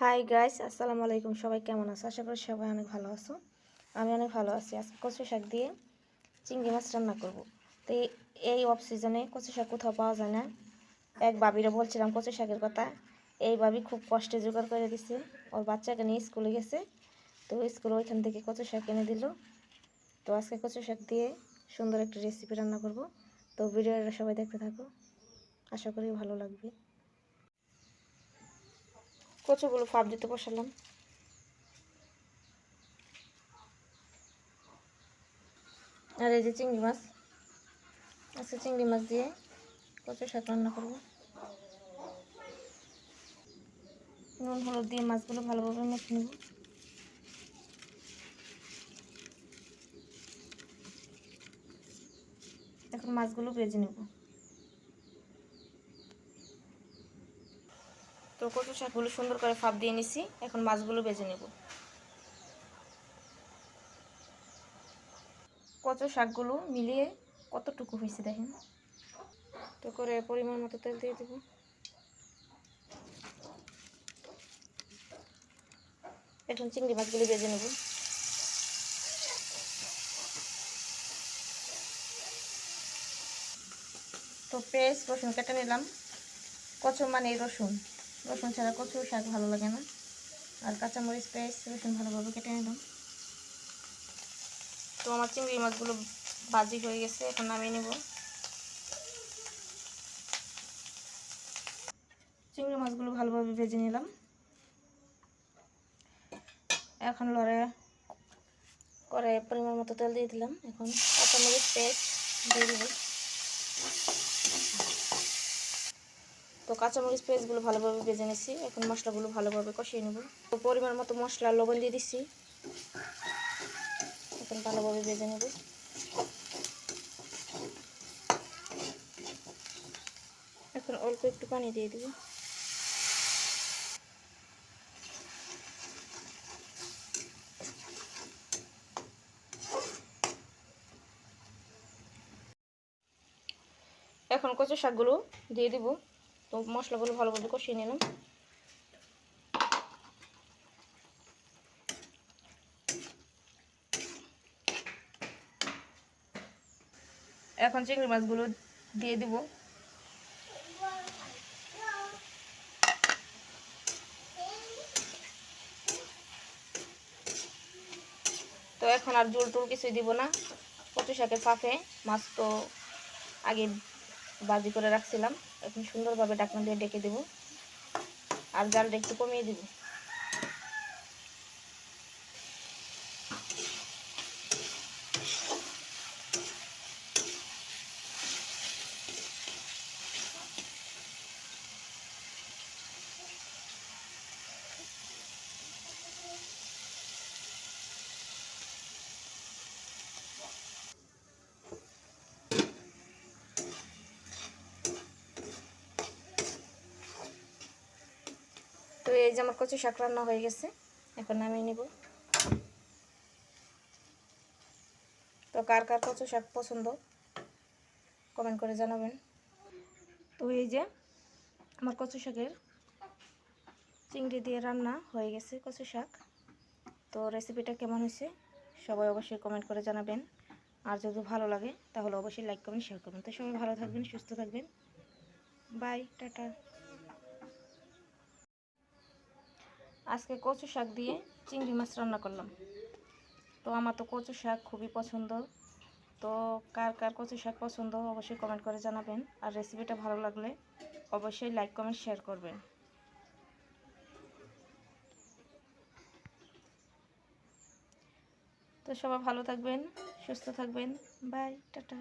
Hi guys আসসালামু আলাইকুম। সবাই কেমন আছো? আশা করি সবাই অনেক ভালো আছো। আমি অনেক ভালো আছি। আজকে কচু শাক দিয়ে চিংড়ি মাছ রান্না করব। তো এই- অফ সিজনে কচু শাক কোথাও পাওয়া যায় না। এক বাবিরা বলছিলাম কচু শাকের কথা। এই বাবি খুব কষ্টে জোগাড় করে দিছে। ওর বাচ্চাকে নিয়ে স্কুলে গেছে। তো স্কুলে ওইখান থেকে কচু শাক এনে দিল। তো আজকে কচু শাক দিয়ে সুন্দর একটা রেসিপি রান্না করব। তো ভিডিওটা সবাই দেখতে থাকো। আশা করি ভালো লাগবে। কচুগুলো ফাপ দিতে বসালাম? আর এই যে চিংড়ি মাছ। আচ্ছা চিংড়ি মাছ দিয়ে কচু শাক রান্না করব। নুন, হলুদ দিয়ে মাছগুলো ভালোভাবে মেখে নেব। এখন মাছগুলো ভেজে নেব। তো কচু শাকগুলো সুন্দর করে ফাপ দিয়ে নিছি। এখন মাছগুলো বেজে নেব। কচু শাকগুলো মিলিয়ে কতটুকু হয়েছে দেখেন? তো করে পরিমাণ মতো তেল দিয়ে দেবো। এখন চিংড়ি মাছগুলো বেজে নেব। তো পেঁয়াজ রসুন কেটে নিলাম। কচু মানে রসুন। রসুন ছাড়া কচুর শাক ভালো লাগে না। আর কাঁচামরিচ পেঁয়াজ রসুন ভালোভাবে কেটে নিলাম। তো আমার চিংড়ি মাছগুলো ভাজি হয়ে গেছে, এখন নামিয়ে নেব। চিংড়ি মাছগুলো ভালোভাবে ভেজে নিলাম। এখন লড়ে করে পরিমাণ মতো তেল দিয়ে দিলাম। এখন কাঁচামরিচ পেস্ট দিয়ে দেবো তো কাঁচামরিচ পেস্টগুলো ভালোভাবে ভেজে নিচ্ছি এখন মশলাগুলো ভালোভাবে কষিয়ে নেব। তো পরিমাণ মতো মশলা, লবণ দিয়ে দিচ্ছি এখন ভালোভাবে ভেজে নেব। এখন অল্প একটু পানি দিয়ে দেবো। এখন কচু শাকগুলো দিয়ে দিব। তো মশলাগুলো ভালোভাবে কষিয়ে নিলাম। এখন চিংড়ি মাছগুলো দিয়ে দিব। তো এখন আর জোল টুল কিছুই দিব না। কচু শাকের ফাঁফে মাছ তো আগে বাজি করে রাখছিলাম। এখন সুন্দরভাবে ডাকনা দিয়ে ডেকে দেব। আর জালটা একটু কমিয়ে দিব। তো এই যে আমার কচু শাক রান্না হয়ে গেছে, এখন নামিয়ে নেব। তো কার কার কচু শাক পছন্দ কমেন্ট করে জানাবেন। তো এই যে আমার কচু শাকের চিংড়ি দিয়ে রান্না হয়ে গেছে কচু শাক। তো রেসিপিটা কেমন হয়েছে, সবাই অবশ্যই কমেন্ট করে জানাবেন। আর যদি ভালো লাগে, তাহলে অবশ্যই লাইক করবেন শেয়ার করবেন। তো সবাই ভালো থাকবেন, সুস্থ থাকবেন। বাই টাটা। আজকে কচু শাক দিয়ে চিংড়ি মাছ রান্না করলাম। তো আমার তো কচু শাক খুবই পছন্দ। তো কার কার কচু শাক পছন্দ অবশ্যই কমেন্ট করে জানাবেন। আর রেসিপিটা ভালো লাগলে অবশ্যই লাইক কমেন্ট শেয়ার করবেন। তো সবাই ভালো থাকবেন, সুস্থ থাকবেন। Bye tata.